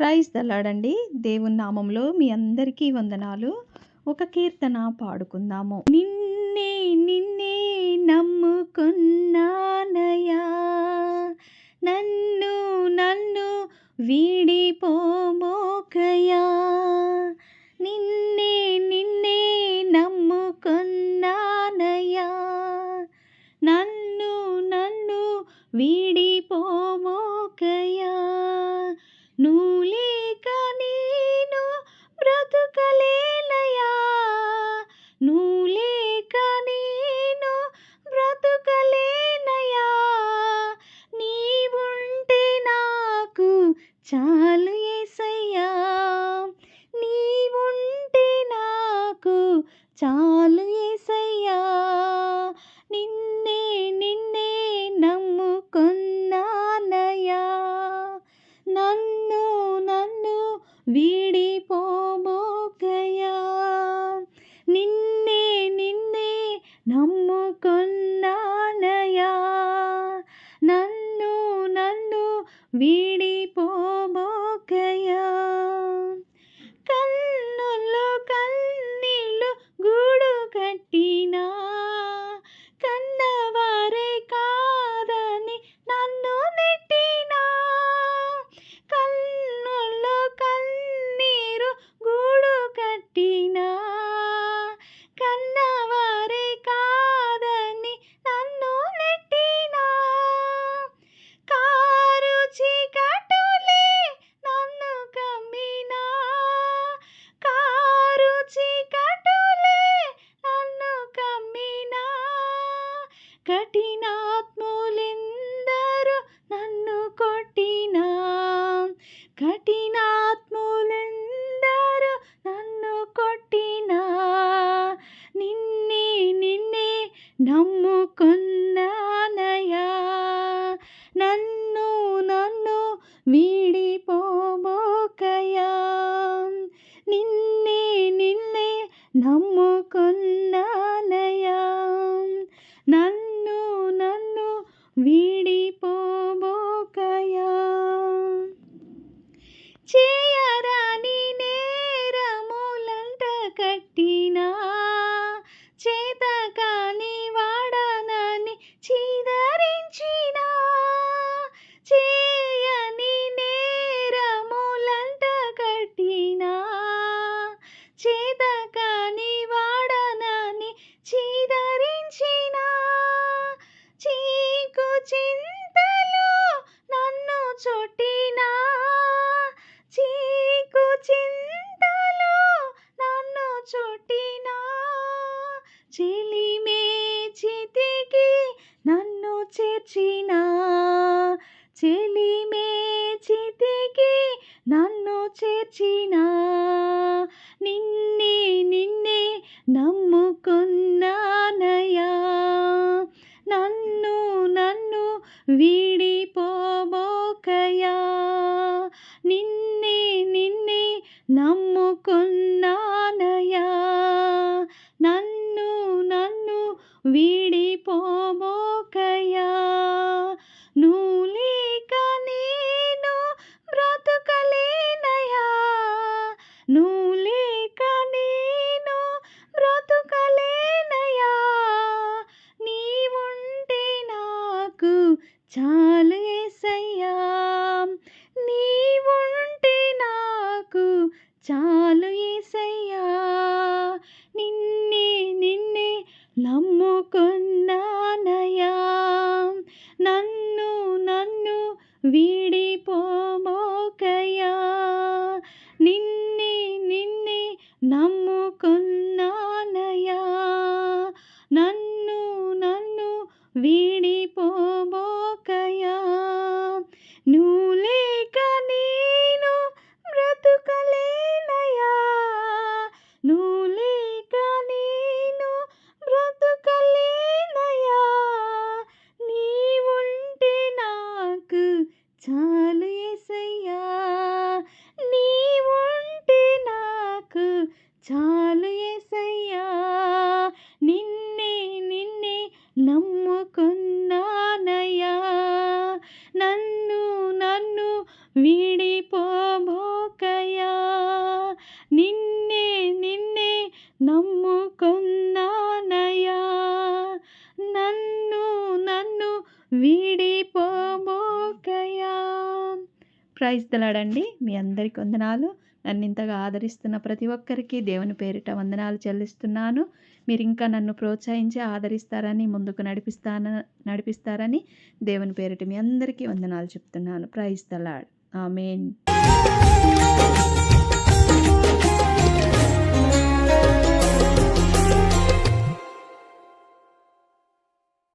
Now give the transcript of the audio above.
క్రైస్ దలాడండి దేవుని నామంలో మీ అందరికీ వందనాలు. ఒక కీర్తన పాడుకుందాము. నిన్నే నిన్నే నమ్ముకున్నానయా నన్ను నన్ను వీడిపో চাঁদ నమ్ముకున్న చెలిమే చితికి నన్ను చేర్చిన. నిన్నే నిన్నే నమ్ముకున్నానయా నన్ను నన్ను వీడిపోబోకయా నిన్నే నిన్నే నమ్ముకున్నానయా నన్ను నన్ను వీ నాకు చాలా నన్ను నన్ను విడిపోబోకయా నిన్నే నిన్నే నమ్ముకున్నానయా నన్ను నన్ను విడిపోబోకయా ప్రైజ్ తలాడండి మీ అందరికి వందనాలు. నన్ను ఇంతగా ఆదరిస్తున్న ప్రతి ఒక్కరికి దేవుని పేరిట వందనాలు చెల్లిస్తున్నాను. మీరు ఇంకా నన్ను ప్రోత్సహించి ఆదరిస్తారని ముందుకు నడిపిస్తాన నడిపిస్తారని దేవుని పేరిట మీ అందరికీ వందనాలు చెప్తున్నాను. Praise the lord amen.